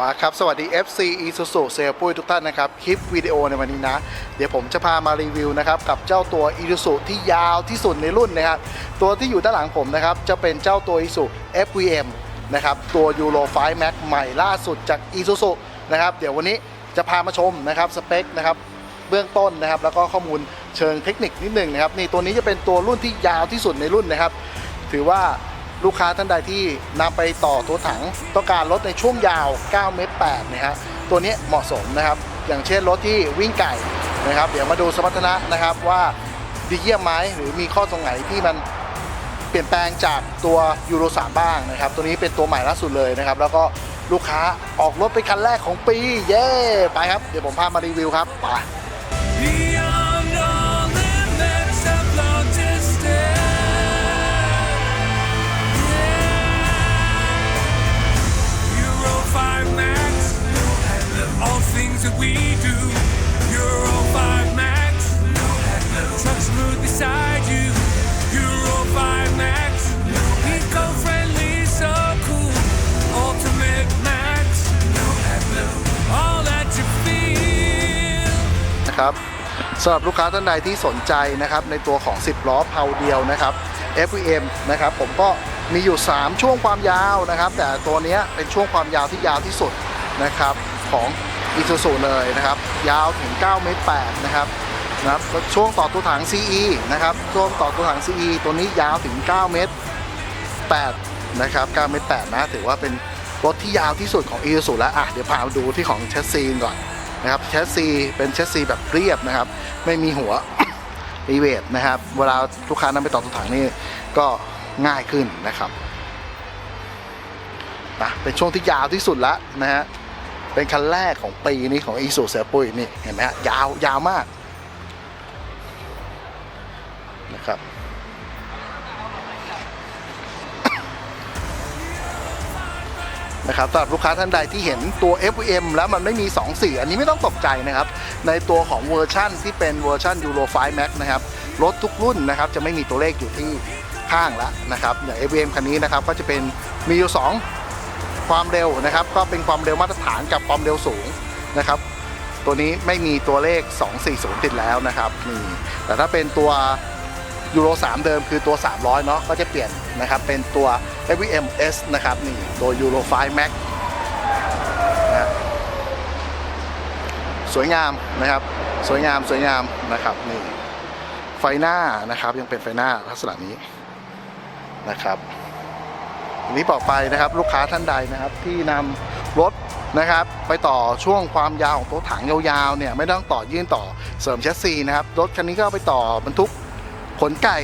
มาครับ สวัสดี FC Isuzu เซลปุ้ยทุกท่านนะครับ คลิปวิดีโอในวันนี้นะ เดี๋ยวผมจะพามารีวิวนะครับ กับเจ้าตัว Isuzu ที่ยาวที่สุดในรุ่นนะครับ ตัวที่อยู่ด้านหลังผมนะครับ จะเป็นเจ้าตัว Isuzu FVM นะครับ ตัว Euro 5 Max ใหม่ล่าสุดจาก Isuzu นะครับ เดี๋ยววันนี้จะพามาชมนะครับสเปคนะครับเบื้องต้นนะครับ แล้วก็ข้อมูลเชิงเทคนิคนิดหนึ่งนะครับ นี่ตัวนี้จะเป็นตัวรุ่นที่ยาวที่สุดในรุ่นนะครับ ถือว่า ลูกค้าท่านใดที่นำไปต่อตัวถังต้องการรถในช่วงยาว 9 เมตร8นะฮะตัวนี้เหมาะสมนะครับ อย่างเช่นรถที่วิ่งไก่นะครับเดี๋ยวมาดูสมรรถนะนะครับว่าดีเยี่ยมไหมหรือมีข้อตรงไหนที่มันเปลี่ยนแปลงจากตัวยูโร3บ้างนะครับ ตัวนี้เป็นตัวใหม่ล่าสุดเลยนะครับ แล้วก็ลูกค้าออกรถเป็นคันแรกของปี เย้ ไปครับ เดี๋ยวผมพามารีวิวครับไป ครับสำหรับลูกค้าท่านใดที่สนใจนะครับในตัวของ 10 ล้อเพาเดียวนะครับ FVM นะครับผมก็มีอยู่ 3 ช่วงความยาวนะครับ แต่ตัวนี้เป็นช่วงความยาวที่ยาวที่สุดนะครับของ i s u z u เลยนะครับ ยาวถึง9เมตร8นะครับนะครับช่วงต่อตัวถัง CE นะครับช่วงต่อตัวถัง CE ตัวนี้ยาวถึง 9 เมตร 8 นะครับ9เมตร 8 นะ ถือว่าเป็นรถที่ยาวที่สุดของ i s u z u แล้วอะเดี๋ยวพามาดูที่ของแชสซีก่อนนะครับแชสซีเป็นแชสซีแบบเรียบนะครับ ไม่มีหัวรีเวทนะครับ เวลาลูกค้านำไปต่อตัวถังนี่ก็ง่ายขึ้นนะครับนะเป็นช่วงที่ยาวที่สุดแล้วนะฮะ เป็นคันแรกของปีนี้ของอีสูเสือปุ้ยนี่เห็นไหมฮะยาวยาวมากนะครับนะครับสำหรับลูกค้าท่านใดที่เห็นตัว FVM แล้วมันไม่มี 2 สีอันนี้ไม่ต้องตกใจนะครับ ในตัวของเวอร์ชั่นที่เป็นเวอร์ชั่น Euro 5 Max นะครับ รถทุกรุ่นนะครับจะไม่มีตัวเลขอยู่ที่ข้างแล้วนะครับ อย่าง FVM คันนี้นะครับก็จะเป็นมีอยู่ 2 ความเร็วนะครับ ก็เป็นความเร็วมาตรฐานกับความเร็วสูงนะครับ ตัวนี้ไม่มีตัวเลข 240 ติดแล้วนะครับนี่แต่ถ้าเป็นตัวยูโร3 เดิมคือตัว 300 เนาะก็จะเปลี่ยนนะครับ เป็นตัว FVM S นะครับนี่ตัว Euro 5 Max นะสวยงามนะครับ สวยงามสวยงามนะครับนี่ไฟหน้านะครับยังเป็นไฟหน้าลักษณะนี้นะครับ นนี้บอกไปนะครับลูกค้าท่านใดนะครับที่นำรถนะครับไปต่อช่วงความยาวของตัวถังยาวๆเนี่ยไม่ต้องต่อยื่นต่อเสริมแชสซีนะครับรถคันนี้ก็ไปต่อบรรทุกขนไก่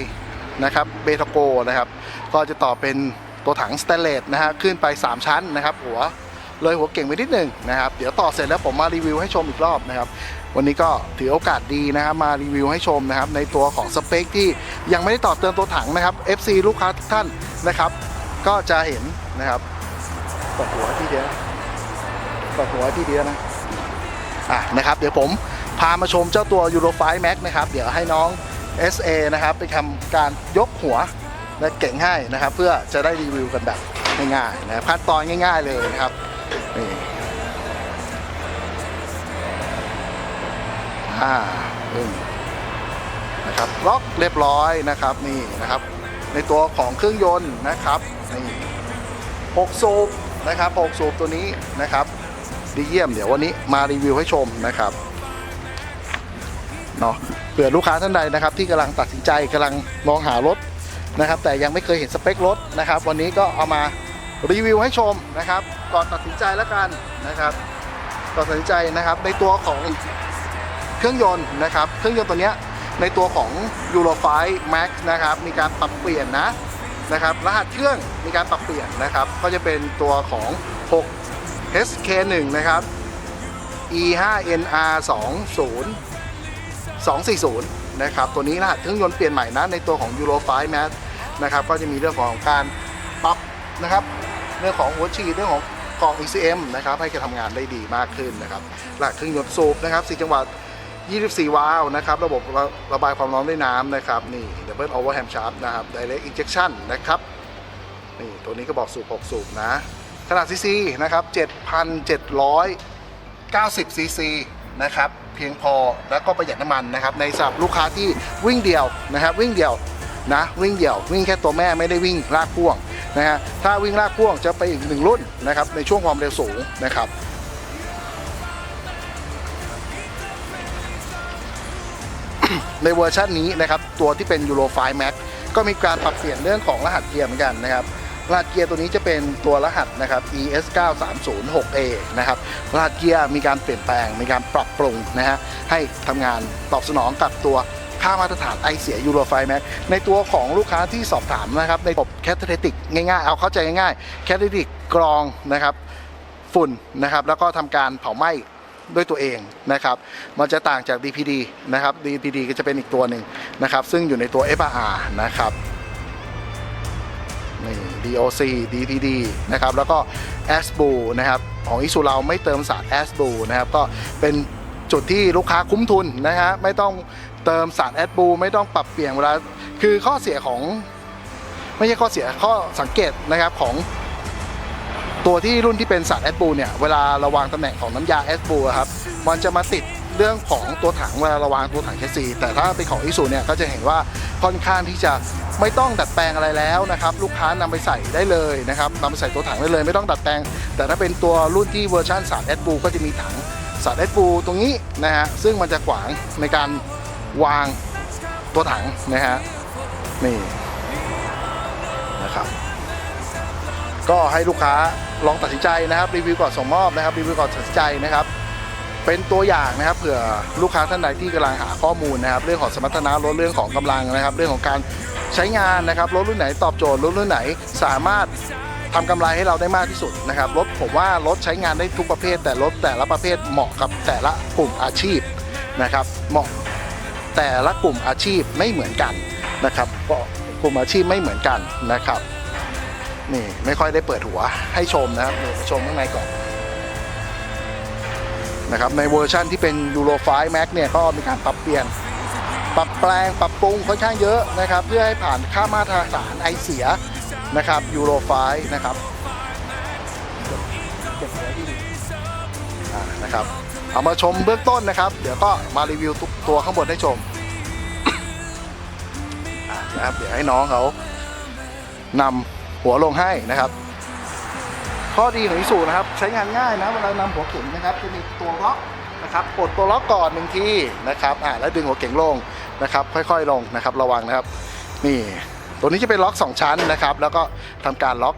นะครับเบทโกนะครับก็จะต่อเป็นตัวถังสเตนเลสนะฮะขึ้นไป 3 ชั้นนะครับ หัวเลยหัวเก่งไปนิดหนึ่งนะครับ เดี๋ยวต่อเสร็จแล้วผมมารีวิวให้ชมอีกรอบนะครับ วันนี้ก็ถือโอกาสดีนะครับมารีวิวให้ชมนะครับ ในตัวของสเปคที่ยังไม่ได้ต่อเติมตัวถังนะครับ FC ลูกค้าทุกท่านนะครับ ก็จะเห็นนะครับกดหัวที่เดียวกดหัวที่เดียวนะอะนะครับ เดี๋ยวผมพามาชมเจ้าตัว Euro 5 Max นะครับ เดี๋ยวให้น้อง SA นะครับไปทำการยกหัวและเก่งให้นะครับ เพื่อจะได้รีวิวกันแบบง่ายๆนะขั้นตอนง่าย ๆเลยนะครับนี่อ่าปึ้งนะครับล็อกเรียบร้อยนะครับนี่นะครับ ในตัวของเครื่องยนต์นะครับ นี่6สูบนะครับ6สูบตัวนี้นะครับ ดีเยี่ยมเดี๋ยววันนี้มารีวิวให้ชมนะครับเนาะเผื่อลูกค้าท่านใดนะครับ ที่กำลังตัดสินใจกำลังมองหารถนะครับ แต่ยังไม่เคยเห็นสเปครถนะครับ วันนี้ก็เอามารีวิวให้ชมนะครับก่อนตัดสินใจแล้วกันนะครับก่อนตัดสินใจนะครับในตัวของเครื่องยนต์นะครับ เครื่องยนต์ตัวเนี้ยในตัวของ Euro 5 Max นะครับ มีการปรับเปลี่ยนนะ นะครับรหัสเครื่องมีการปรับเปลี่ยนนะครับ ก็จะเป็นตัวของ6 SK1 นะครับ E5NR 20 240 นะครับ ตัวนี้รหัสเครื่องยนต์เปลี่ยนใหม่นะ ในตัวของ Euro 5 Max นะครับ ก็จะมีเรื่องของการปรับนะครับ เรื่องของหัวฉีดเรื่องของกล่อง ECM นะครับ ให้การทำงานได้ดีมากขึ้นนะครับ รหัสเครื่องยนต์สูบนะครับ 4 จังหวะ 24 วาล์วนะครับ ระบบระระบายความร้อนด้วยน้ำนะครับ นี่ Double Overhand Shaft นะครับ Direct Injection นะครับ นี่ ตัวนี้ก็บอกสูบ 6 สูบนะ ขนาดซีซีนะครับ 7,790 ซีซีนะครับ เพียงพอแล้วก็ประหยัดน้ำมันนะครับ ในสำหรับลูกค้าที่วิ่งเดี่ยวนะครับ วิ่งเดี่ยวนะวิ่งเดี่ยววิ่งแค่ตัวแม่ไม่ได้วิ่งลากพ่วงนะฮะถ้าวิ่งลากพ่วงจะไปอีกหนึ่งรุ่นนะครับในช่วงความเร็วสูงนะครับ ในเวอร์ชันนี้นะครับตัวที่เป็น Euro 5 Max ก็มีการปรับเปลี่ยนเรื่องของรหัสเกียร์เหมือนกันนะครับรหัสเกียร์ตัวนี้จะเป็นตัวรหัสนะครับ ES 9 3 0 6 A นะครับรหัสเกียร์มีการเปลี่ยนแปลง มีการปรับปรุงนะฮะให้ทำงานตอบสนองกับตัวค่ามาตรฐานไอเสีย Euro 5 Max ในตัวของลูกค้าที่สอบถามนะครับ ในระบบแคทเทติกง่ายๆ เอาเข้าใจง่ายๆ แคทเทติกกรองนะครับ ฝุ่นนะครับ แล้วก็ทำการเผาไหม้ ด้วยตัวเองนะครับ มันจะต่างจาก DPD นะครับ DPD ก็จะเป็นอีกตัวหนึ่งนะครับ ซึ่งอยู่ในตัว FRR นะครับนี่ DOC DPD นะครับ แล้วก็ ASBU นะครับ ของอิสุเราไม่เติมสาร ASBU นะครับ ก็เป็นจุดที่ลูกค้าคุ้มทุนนะฮะ ไม่ต้องเติมสาร ASBU ไม่ต้องปรับเปลี่ยนเวลา คือข้อเสียของ ไม่ใช่ข้อเสียข้อสังเกตนะครับของ ตัวที่รุ่นที่เป็นสารแอดบูเนี่ยเวลาระวางตำแหน่งของน้ำยาแอดบูครับมันจะมาติดเรื่องของตัวถังเวลาระวางตัวถังแคสซีแต่ถ้าเป็นของอิสูเนี่ยก็จะเห็นว่าค่อนข้างที่จะไม่ต้องดัดแปลงอะไรแล้วนะครับลูกค้านำไปใส่ได้เลยนะครับนำไปใส่ตัวถังได้เลย ไม่ต้องดัดแปลง แต่ถ้าเป็นตัวรุ่นที่เวอร์ชันสารแอดบูก็จะมีถังสารแอดบูตรงนี้นะฮะซึ่งมันจะขวางในการวางตัวถังนะฮะนี่ ก็ให้ลูกค้าลองตัดสินใจนะครับรีวิวก่อนส่งมอบนะครับรีวิวก่อนตัดสินใจนะครับ เป็นตัวอย่างนะครับเผื่อลูกค้าท่านใดที่กำลังหาข้อมูลนะครับ เรื่องของสมรรถนะรถเรื่องของกำลังนะครับ เรื่องของการใช้งานนะครับรถรุ่นไหนตอบโจทย์รถรุ่นไหนสามารถทำกำไรให้เราได้มากที่สุดนะครับรถผมว่ารถใช้งานได้ทุกประเภท แต่รถแต่ละประเภทเหมาะกับแต่ละกลุ่มอาชีพนะครับ เหมาะแต่ละกลุ่มอาชีพไม่เหมือนกันนะครับก็กลุ่มอาชีพไม่เหมือนกันนะครับ นี่ไม่ค่อยได้เปิดหัวให้ชมนะครับเดี๋ยวชมข้างในก่อนนะครับในเวอร์ชั่นที่เป็น Euro 5 Max เนี่ยก็มีการปรับเปลี่ยน ปรับแปลงปรับปรุงค่อนข้างเยอะนะครับ เพื่อให้ผ่านค่ามาตรฐานไอเสียนะครับ Euro 5นะครับนะครับเอามาชมเบื้องต้นนะครับ เดี๋ยวก็มารีวิวตัวข้างบนให้ชมนะครับเดี๋ยวให้น้องเขานำ หัวลงให้นะครับ ข้อดีของอิสูนะครับ ใช้งานง่ายนะเวลานำหัวเข็มนะครับจะมีตัวล็อกนะครับกดตัวล็อกก่อนหนึ่งทีนะครับอ่าแล้วดึงหัวเข็มลงนะครับ ค่อยๆลงนะครับ ระวังนะครับ นี่ตัวนี้จะเป็นล็อก 2 ชั้นนะครับ แล้วก็ทำการล็อก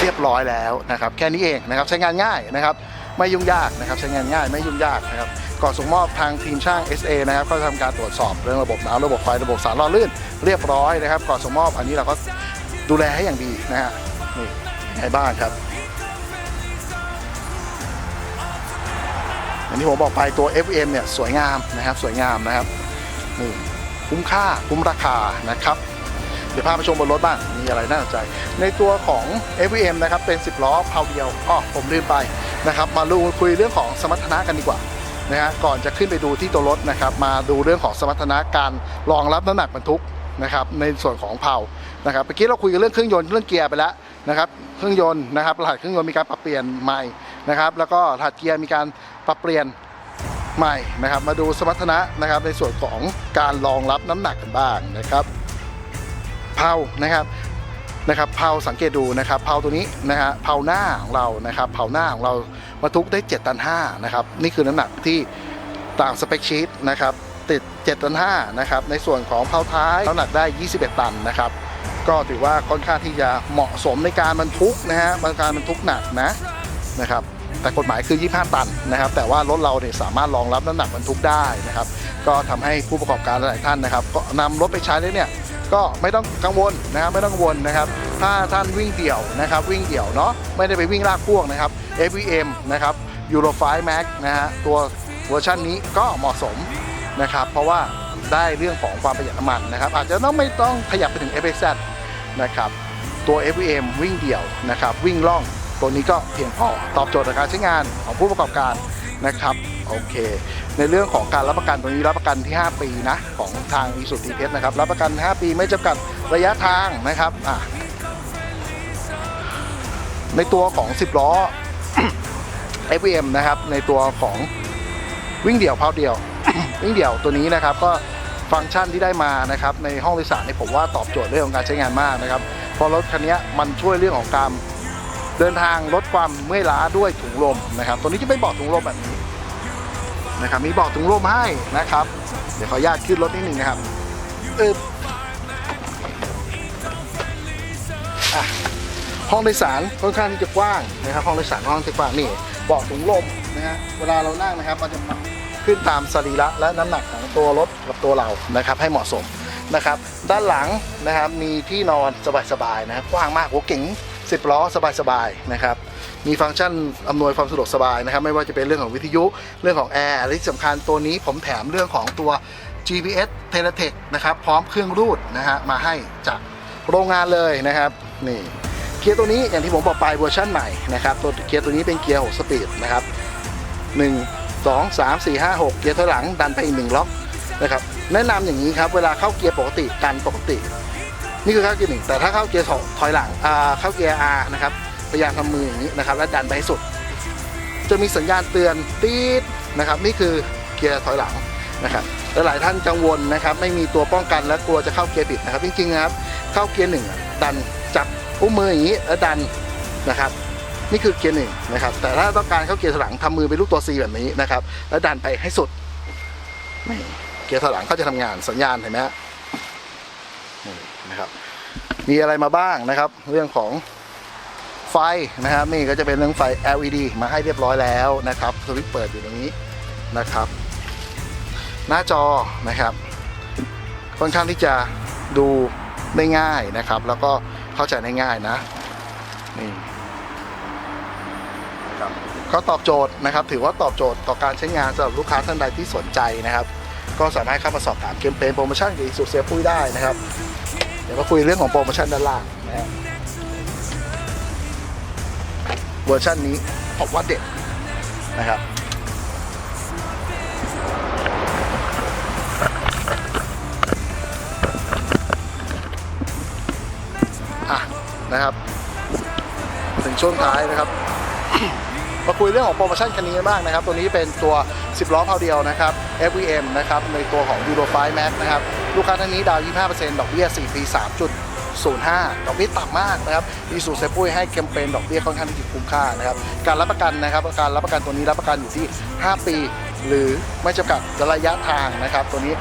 เรียบร้อยแล้วนะครับ แค่นี้เองนะครับ ใช้งานง่ายนะครับ ไม่ยุ่งยากนะครับ ใช้งานง่ายไม่ยุ่งยากนะครับก่อนส่งมอบทางทีมช่าง SA นะครับก็ทำการตรวจสอบเรื่องระบบน้ำระบบไฟระบบสารล่อลื่นเรียบร้อยนะครับ ก่อนส่งมอบอันนี้เราก็ ดูแลให้อย่างดีนะฮะนี่ไงบ้างครับอย่างที่ผมบอกไปตัว FM เนี่ยสวยงามนะครับสวยงามนะครับนี่คุ้มค่าคุ้มราคานะครับ เดี๋ยวพาไปชมบนรถบ้างมีอะไรน่าสนใจ ในตัวของ FVM นะครับเป็น 10 ล้อเพาเดียวอ๋อผมลืมไปนะครับ มาดูคุยเรื่องของสมรรถนะกันดีกว่านะฮะก่อนจะขึ้นไปดูที่ตัวรถนะครับ มาดูเรื่องของสมรรถนะการรองรับน้ำหนักบรรทุกนะครับในส่วนของเพา นะครับเมื่อกี้เราคุยกันเรื่องเครื่องยนต์เรื่องเกียร์ไปแล้วนะครับเครื่องยนต์นะครับรหัสเครื่องยนต์มีการปรับเปลี่ยนใหม่นะครับ แล้วก็รหัสเกียร์มีการปรับเปลี่ยนใหม่นะครับ มาดูสมรรถนะนะครับ ในส่วนของการรองรับน้ำหนักกันบ้างนะครับเพานะครับนะครับเพาสังเกตดูนะครับเพาตัวนี้นะฮะเพาหน้าของเรานะครับเพาหน้าของเราบรรทุกได้7ตัน5นะครับนี่คือน้ำหนักที่ตามสเปคชีตนะครับติด7ตัน5นะครับในส่วนของเพาท้ายน้ำหนักได้ 21 ตันนะครับ ก็ถือว่าค่อนข้างที่จะเหมาะสมในการบรรทุกนะฮะบรรการบรรทุกหนักนะนะครับแต่กฎหมายคือ 25 ตันนะครับ แต่ว่ารถเราเนี่ยสามารถรองรับน้ำหนักบรรทุกได้นะครับ ก็ทำให้ผู้ประกอบการหลายท่านนะครับ ก็นำรถไปใช้แล้เนี่ยก็ไม่ต้องกังวลนะครับไม่ต้องกังวลนะครับ ถ้าท่านวิ่งเดี่ยวนะครับ วิ่งเดี่ยวเนาะไม่ได้ไปวิ่งลากพ่วงนะครับ FVM นะครับ Euro 5 Max นะฮะตัวเวอร์ชันนี้ก็เหมาะสมนะครับ เพราะว่าได้เรื่องของความประหยัดน้ำมันนะครับ อาจจะต้องไม่ต้องขยับไปถึง FXZ นะครับตัว FVM วิ่งเดี่ยวนะครับวิ่งล่องตัวนี้ก็เพียงพอตอบโจทย์ในการใช้งานของผู้ประกอบการนะครับโอเค ในเรื่องของการรับประกันตัวนี้รับประกันที่ 5 ปีนะของทางอีสุทีเพชรนะครับรับประกัน 5 ปีไม่จำกัดระยะทางนะครับอะในตัวของ 10 ล้อ FVM นะครับในตัวของวิ่งเดี่ยวเพาเดี่ยว วิ่งเดี่ยวตัวนี้นะครับก็ ฟังก์ชันที่ได้มานะครับในห้องโดยสารนี่ผมว่าตอบโจทย์เรื่องของการใช้งานมากนะครับเพราะรถคันนี้มันช่วยเรื่องของการเดินทางลดความเมื่อยล้าด้วยถุงลมนะครับ ตัวนี้จะเป็นเบาะถุงลมแบบนี้นะครับ มีเบาะถุงลมให้นะครับ เดี๋ยวขออนุญาตขึ้นรถนิดหนึ่งนะครับเอออะห้องโดยสารค่อนข้างที่จะกว้างนะครับ ห้องโดยสารค่อนข้างที่จะกว้างนี่เบาะถุงลมนะฮะเวลาเรานั่งนะครับมันจะ ขึ้นตามสรีระและน้ำหนักของตัวรถกับตัวเรานะครับให้เหมาะสมนะครับ ด้านหลังนะครับมีที่นอนสบายๆนะครับกว้างมากหัวเก๋ง10 ล้อสบายๆนะครับมีฟังก์ชันอำนวยความสะดวกสบายนะครับ ไม่ว่าจะเป็นเรื่องของวิทยุเรื่องของแอร์และที่สำคัญตัวนี้ผมแถมเรื่องของตัว GPS t e l e t e c h นะครับพร้อมเครื่องรูดนะฮะมาให้จากโรงงานเลยนะครับนี่เกียร์ตัวนี้อย่างที่ผมบอกไปเวอร์ชันใหม่นะครับตัวเกียร์ตัวนี้เป็นเกียร์6สปีดนะครับ1 2 3 4 5 6เกียร์ถอยหลังดันไปอีกหนึ่งล็อกนะครับแนะนำอย่างนี้ครับเวลาเข้าเกียร์ปกติดันปกติ นี่คือเข้าเกียร์หนึ่งแต่ถ้าเข้าเกียร์ถอยถอยหลังเข้าเกียร์ R นะครับพยายามทำมืออย่างนี้นะครับแล้วดันไปให้สุด จะมีสัญญาณเตือนตีดนะครับนี่คือเกียร์ถอยหลังนะครับและหลายท่านกังวลนะครับไม่มีตัวป้องกันและกลัวจะเข้าเกียร์ผิดนะครับจริงๆนะครับเข้าเกียร์หนึ่งดันจับอุ้มมืออย่างนี้แล้วดันนะครับ นี่คือเกียร์หนึ่งนะครับ แต่ถ้าต้องการเข้าเกียร์ถอยหลังทำมือเป็นลูกตัว C แบบนี้นะครับ แล้วดันไปให้สุดนี่เกียร์ถอยหลังเขาจะทำงานสัญญาณเห็นไหมฮะนี่นะครับมีอะไรมาบ้างนะครับ เรื่องของไฟนะครับนี่ก็จะเป็นเรื่องไฟ LED มาให้เรียบร้อยแล้วนะครับสวิตช์เปิดอยู่ตรงนี้นะครับ หน้าจอนะครับค่อนข้างที่จะดูได้ง่ายนะครับ แล้วก็เข้าใจได้ง่ายนะนี่ ก็ตอบโจทย์นะครับ ถือว่าตอบโจทย์ต่อการใช้งานสำหรับลูกค้าท่านใดที่สนใจนะครับ ก็สามารถเข้ามาสอบถามเคมเปญโปรโมชั่นกับอีสุเซฟปุ้ยได้นะครับ เดี๋ยวมาคุยเรื่องของโปรโมชั่นด้านล่างนะฮะเวอร์ชันนี้ผมว่าเด็ดนะครับอะนะครับ ถึงช่วงท้ายนะครับ มาคุยเรื่องของโปรโมชั่นคันนี้กันบ้างนะครับ ตัวนี้เป็นตัว 10 ล้อเพาเดียวนะครับ FVM นะครับ ในตัวของ Euro 5 Max นะครับ ลูกค้าท่านนี้ดาวน์25%ดอกเบี้ย 4 ปี 3.05 ดอกเบี้ยต่ำมากนะครับมีสูตรเซปุ้ยให้แคมเปญดอกเบี้ยค่อนข้างที่จะคุ้มค่านะครับ การรับประกันนะครับ การรับประกันตัวนี้รับประกันอยู่ที่ 5 ปี หรือไม่จำกัดระยะทางนะครับ ตัวนี้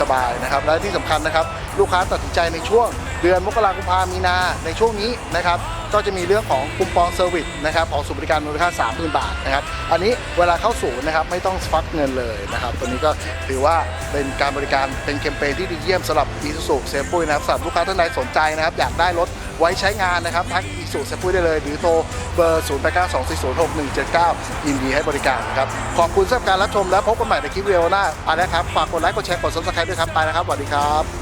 สบายๆนะครับ และที่สำคัญนะครับ ลูกค้าตัดสินใจในช่วงเดือนมกราคมกุมภามีนาในช่วงนี้นะครับ ก็จะมีเรื่องของคูปองเซอร์วิสนะครับของศูนย์บริการมูลค่า 30,000 บาทนะครับอันนี้เวลาเข้าศูนย์นะครับไม่ต้องฟักเงินเลยนะครับตัวนี้ก็ถือว่าเป็นการบริการเป็นแคมเปญที่ดีเยี่ยมสำหรับอีซูซูเซฟปุ้ยนะครับสำหรับลูกค้าท่านใดสนใจนะครับอยากได้รถไว้ใช้งานนะครับทักอีซูเซฟปุ้ยได้เลยหรือโทรเบอร์0 8 9 2 4 0 6 1 7 9ยินดีให้บริการครับขอบคุณสำหรับการรับชมและพบกันใหม่ในคลิปวิดีโอหน้าไปแล้วครับฝากกดไลค์กดแชร์กดซับสไครต์ด้วยครับไปแล้วครับสวัสดีครับ